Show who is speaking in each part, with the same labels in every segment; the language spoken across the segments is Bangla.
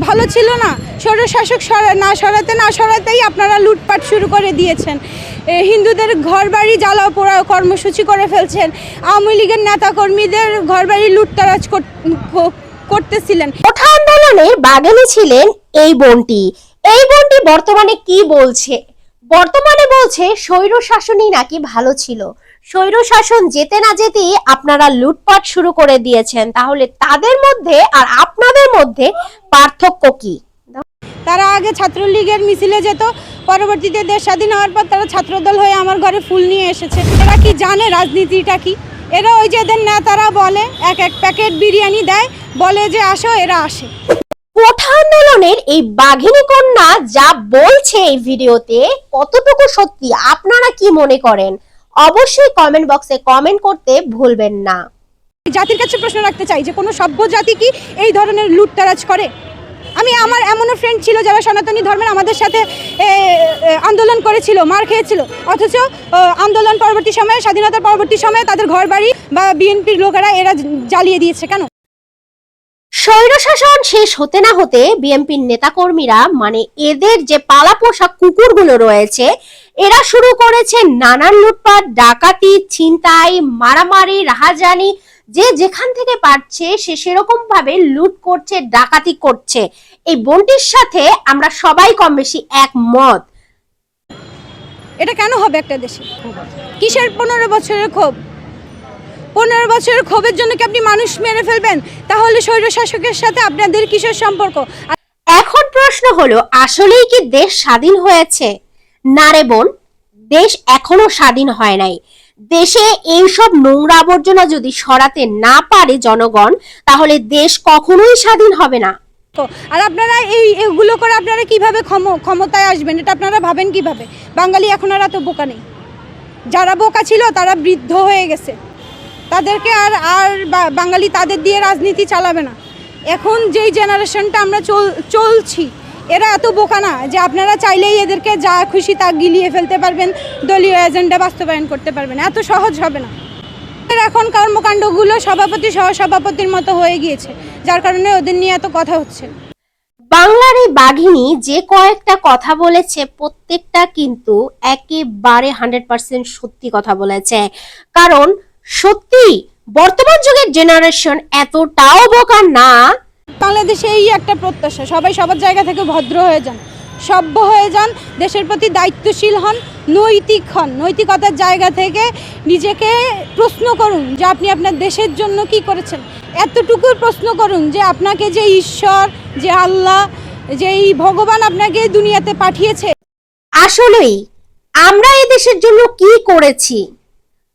Speaker 1: ভালো ছিল না স্বৈরশাসক সরা, না সরাতে, না সরাতেই আপনারা লুটপাট শুরু করে দিয়েছেন। হিন্দুদের ঘরবাড়ি জ্বালাও পোড়া কর্মসূচি করে ফেলছেন। আওয়ামী লীগের নেতাকর্মীদের ঘরবাড়ি লুটতারাজ কর- করতেছিলেন।
Speaker 2: ওঠা আন্দোলনে বাগানে ছিলেন এই বোনটি। এই বোনটি বর্তমানে কি বলছে? বর্তমানে বলছে, স্বৈর শাসনই নাকি ভালো ছিল। স্বৈর শাসন যেতে না যেতেই আপনারা লুটপাট শুরু করে দিয়েছেন। তাহলে তাদের মধ্যে আর আপনাদের মধ্যে পার্থক্য কি?
Speaker 1: তারা আগে ছাত্রলীগের মিছিলে যেত পরবর্তীতে দেশ স্বাধীন হওয়ার পর তারা ছাত্রদল হয়ে আমার ঘরে ফুল নিয়ে এসেছে। এরা কি জানে রাজনীতিটা কি? এরা ওই যে এদের নেতারা বলে এক এক প্যাকেট বিরিয়ানি দেয় বলে যে আসো এরা আসে।
Speaker 2: কোঠা আন্দোলনের এই বাঘিনী কন্যা যা বলছে এই ভিডিওতে কতটুকু সত্যি? আপনারা কি মনে করেন? অবশ্যই কমেন্ট বক্সে কমেন্ট করতে ভুলবেন না।
Speaker 1: জাতির কাছে প্রশ্ন রাখতে চাই যে কোনো সভ্য জাতি কি এই ধরনের লুটতারাজ করে? আমি আমার এমনও ফ্রেন্ড ছিল যারা সনাতনী ধর্মের আমাদের সাথে আন্দোলন করেছিল মার খেয়েছিল। অথচ আন্দোলন পরবর্তী সময়ে স্বাধীনতার পরবর্তী সময়ে তাদের ঘর বাড়ি বা বিএনপির লোকেরা এরা জ্বালিয়ে দিয়েছে কেন?
Speaker 2: স্বৈরশাসন শেষ হতে না হতে বিএনপির নেতাকর্মীরা মানে এদের যে পালা পোষা কুকুরগুলো রয়েছে এরা শুরু করেছে নানান লুটপাট ডাকাতি ছিনতাই মারামারি রাহাজানি যে যেখান থেকে পারছে সে সেরকম ভাবে লুট করছে ডাকাতি করছে। এই বোনটির সাথে আমরা সবাই কম বেশি একমত।
Speaker 1: এটা কেন হবে একটা দেশে? কিসের পনেরো বছরের ক্ষোভ? পনেরো বছরের ক্ষোভের জন্য কি আপনি মানুষ মেরে ফেলবেন? তাহলে স্বৈরশাসকের সাথে আপনাদের কিসের সম্পর্ক?
Speaker 2: এখন প্রশ্ন হলো আসলেই কি দেশ স্বাধীন হয়েছে? না রে বোন, দেশ এখনও স্বাধীন হয় নাই। দেশে এইসব নোংরা আবর্জনা যদি সরাতে না পারে জনগণ, তাহলে দেশ কখনোই স্বাধীন হবে না।
Speaker 1: আর আপনারা এই এগুলো করে আপনারা কীভাবে ক্ষম, ক্ষমতায় আসবেন? এটা আপনারা ভাবেন কীভাবে? বাঙালি এখন আর এত বোকা নেই। যারা বোকা ছিল, তারা বৃদ্ধ হয়ে গেছে। তাদেরকে আর আর বাঙালি তাদের দিয়ে রাজনীতি চালাবে না। এখন যেই জেনারেশনটা আমরা চল, চলছি এরা এত বোকা না যে আপনারা চাইলেই এদেরকে যা খুশি তা গিলিয়ে ফেলতে পারবেন, দলীয় এজেন্ডা বাস্তবায়ন করতে পারবেন। এত সহজ হবে না। এখন কর্মকাণ্ডগুলো সভাপতি সহ সভাপতির মতো হয়ে গিয়েছে, যার কারণে ওদের নিয়ে এত কথা হচ্ছে।
Speaker 2: বাংলার এই বাঘিনী যে কয়েকটা কথা বলেছে, প্রত্যেকটা কিন্তু একেবারে হান্ড্রেড পার্সেন্ট সত্যি কথা বলেছে। কারণ সত্যি, বর্তমান যুগের জেনারেশন এতটাও বোকা না
Speaker 1: বাংলাদেশে এই একটা প্রত্যাশা। সবাই সবার জায়গা থেকে ভদ্র হয়ে যান, সভ্য হয়ে যান, দেশের প্রতি দায়িত্বশীল হন, নৈতিক হন। নৈতিকতার জায়গা থেকে নিজেকে প্রশ্ন করুন যে আপনি আপনার দেশের জন্য কি করেছেন। এতটুকু প্রশ্ন করুন যে আপনাকে যে ঈশ্বর, যে আল্লাহ, যে এই ভগবান আপনাকে দুনিয়াতে পাঠিয়েছে।
Speaker 2: আসলেই, আমরা এই দেশের জন্য কি করেছি?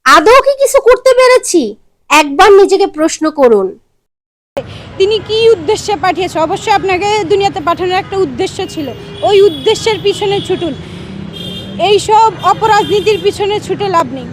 Speaker 2: আদৌ কি কিছু করতে পেরেছি? একবার নিজেকে প্রশ্ন করুন।
Speaker 1: তিনি কি উদ্দেশ্যে পাঠিয়েছে? অবশ্যই আপনাকে দুনিয়াতে পাঠানোর একটা উদ্দেশ্য ছিল। ওই উদ্দেশ্যের পিছনে ছুটুন। এইসব অপরাজনীতির পিছনে ছুটে লাভ নেই।